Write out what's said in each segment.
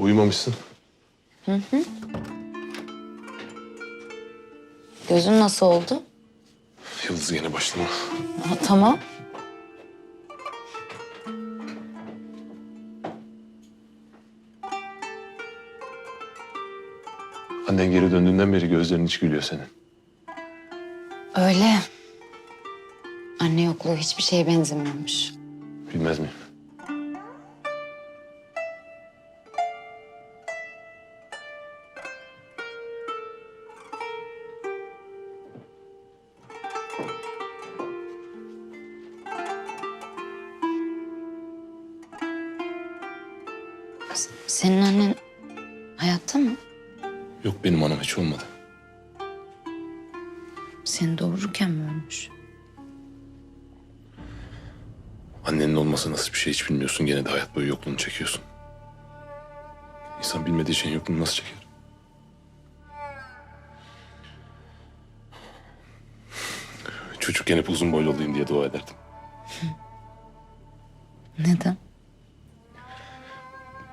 Uyumamışsın. Gözün nasıl oldu? Yıldız yine başlama. Ha, tamam. Annen geri döndüğünden beri gözlerin hiç gülüyor senin. Öyle. Anne yokluğu hiçbir şeye benzemiyormuş. Bilmez miyim? S- Senin annen hayatta mı? Yok benim anam hiç olmadı. Seni doğururken mi ölmüş? Annenin olması nasıl bir şey hiç bilmiyorsun. Gene de hayat boyu yokluğunu çekiyorsun. İnsan bilmediği şeyin yokluğunu nasıl çeker? Çocukken hep uzun boylu olayım diye dua ederdim. Neden?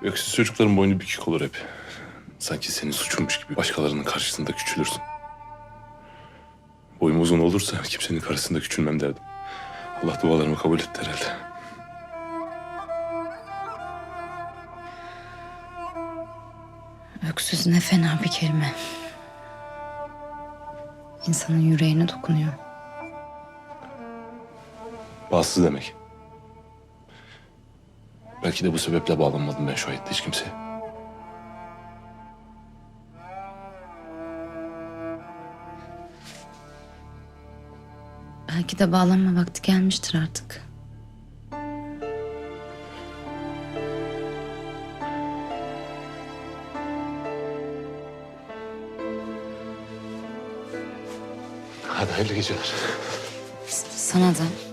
Öksüz çocukların boynu bükük olur hep. Sanki senin suçunmuş gibi başkalarının karşısında küçülürsün. Boyum uzun olursa kimsenin karşısında küçülmem derdim. Allah dualarımı kabul etti herhalde. Öksüz ne fena bir kelime. İnsanın yüreğine dokunuyor. Bağımsız demek. Belki de bu sebeple bağlanmadım ben şu hayatta hiç kimseye. Belki de bağlanma vakti gelmiştir artık. Hadi hayırlı geceler. Sana da.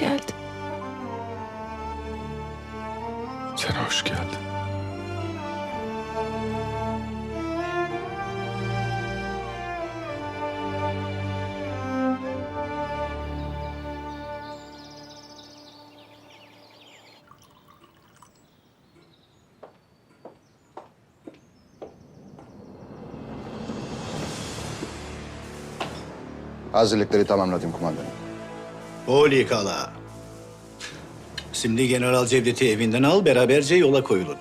Hoş geldin. Sen hoş geldin. Hazırlıkları tamamladım kumandanım. Polikala. Şimdi General Cevdet'i evinden al, beraberce yola koyulun.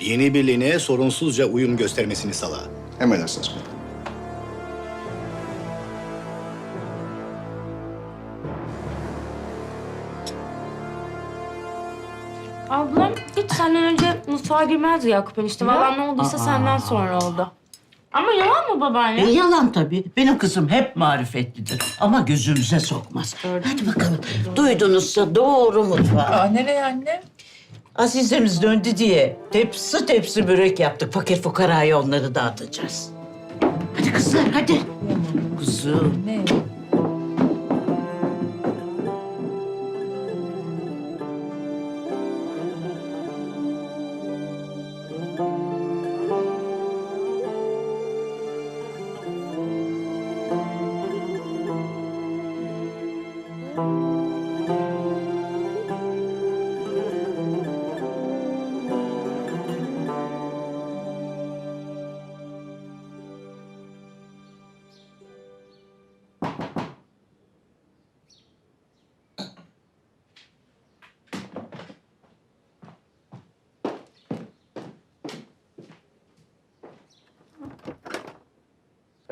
Yeni birliğine sorunsuzca uyum göstermesini sağla. Emredersiniz kumandanım. Ablam hiç senden önce mutfağa girmezdi Yakup enişte. Valla ne olduysa senden sonra oldu. Ama yalan mı babaanne? E, yalan tabii. Benim kızım hep marifetlidir. Ama gözümüze sokmaz. Hadi bakalım. Duydunuzsa doğru mutfağa. Aa, nereye anne? Azizemiz döndü diye tepsi tepsi börek yaptık. Fakir fukaraya onları dağıtacağız. Hadi kızlar hadi. Kuzum. Ne?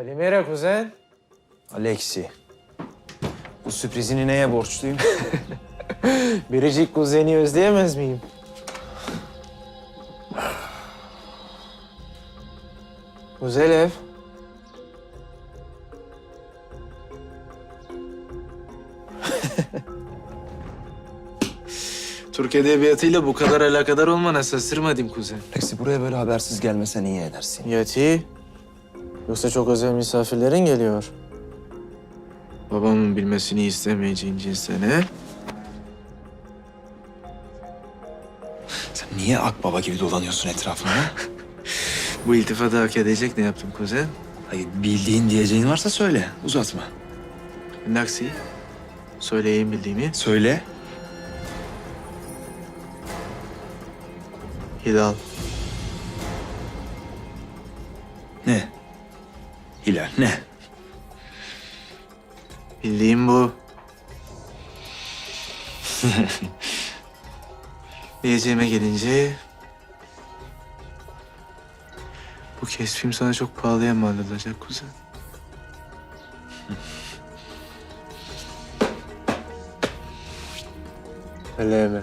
Kalimera kuzen. Alexi. Bu sürprizini neye borçluyum? Biricik kuzeni özleyemez miyim? Güzel ev. Türk edebiyatıyla bu kadar alakadar olmana şaşırmadım kuzen. Alexi buraya böyle habersiz gelmesen iyi edersin. Yati. Yoksa çok özel misafirlerin geliyor. Babamın bilmesini istemeyeceğin cinsten he? Sen niye akbaba gibi dolanıyorsun etrafında? Bu iltifatı hak edecek ne yaptım kuzen? Hayır bildiğin diyeceğin varsa söyle. Uzatma. Naksi. Söyleyeyim bildiğimi. Söyle. Hilal. Hilal ne? Bildiğim bu. Diyeceğime gelince... Bu kesfim sana çok pahalıya mal olacak kuzen. Hele hele.